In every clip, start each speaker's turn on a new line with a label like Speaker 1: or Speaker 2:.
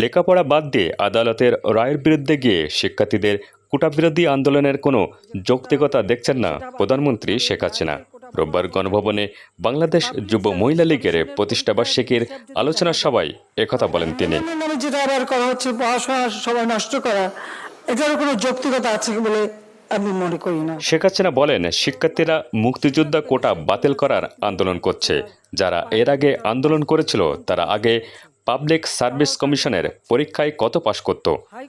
Speaker 1: লেখাপড়া বাদ দিয়ে আদালতের রায়ের বিরুদ্ধে গিয়ে শিক্ষার্থীদের কোটাবিরোধী আন্দোলনের কোনো যৌক্তিকতা দেখছেন না প্রধানমন্ত্রী শেখ হাসিনা। রোববার গণভবনে বাংলাদেশ যুব মহিলা লীগের প্রতিষ্ঠাবার্ষিকীর আলোচনা সভায় একথা বলেন তিনি।
Speaker 2: যেটা আবার করা হচ্ছে পড়াশোনা সবাই নষ্ট করা। এটারও কোনো যৌক্তিকতা আছে বলে আমি মনে করি না।
Speaker 1: শেখ হাসিনা বলেন শিক্ষার্থীরা মুক্তিযোদ্ধা কোটা বাতিল করার আন্দোলন করছে। যারা এর আগে আন্দোলন করেছিল তারা আগে পাবলিক সার্ভিস কমিশনের পরীক্ষায় কত পাশ করত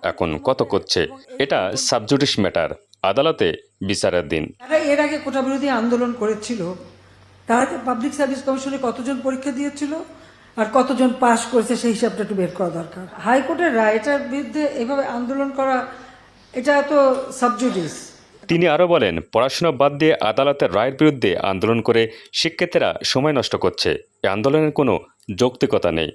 Speaker 1: এখন কত করছে এটা সাবজুডিস ম্যাটার আদালতে বিচারের দিন।
Speaker 3: এর আগে কোটা বিরোধী আন্দোলন করেছিল তারা পাবলিক সার্ভিস কমিশনে কতজন পরীক্ষা দিয়েছিল আর কতজন পাশ করেছে সেই হিসাবটা একটু বের করা দরকার। হাইকোর্টের রায় এটার বিরুদ্ধে এভাবে আন্দোলন করা এটা তো সাবজুডিস
Speaker 1: তিনি আরও বলেন পড়াশোনা বাদ দিয়ে আদালতের রায়ের বিরুদ্ধে আন্দোলন করে শিক্ষার্থীরা সময় নষ্ট করছে এ আন্দোলনের কোনো যৌক্তিকতা নেই।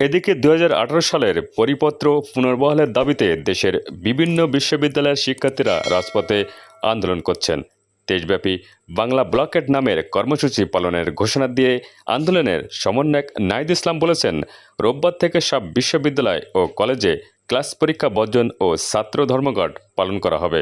Speaker 1: এদিকে দু হাজার আঠেরো সালের পরিপত্র পুনর্বহালের দাবিতে দেশের বিভিন্ন বিশ্ববিদ্যালয়ের শিক্ষার্থীরা রাজপথে আন্দোলন করছেন। দেশব্যাপী বাংলা ব্লকেট নামের কর্মসূচি পালনের ঘোষণা দিয়ে আন্দোলনের সমন্বয়ক নাইদ ইসলাম বলেছেন, রোববার থেকে সব বিশ্ববিদ্যালয় ও কলেজে ক্লাস পরীক্ষা বর্জন ও ছাত্র ধর্মঘট পালন করা হবে।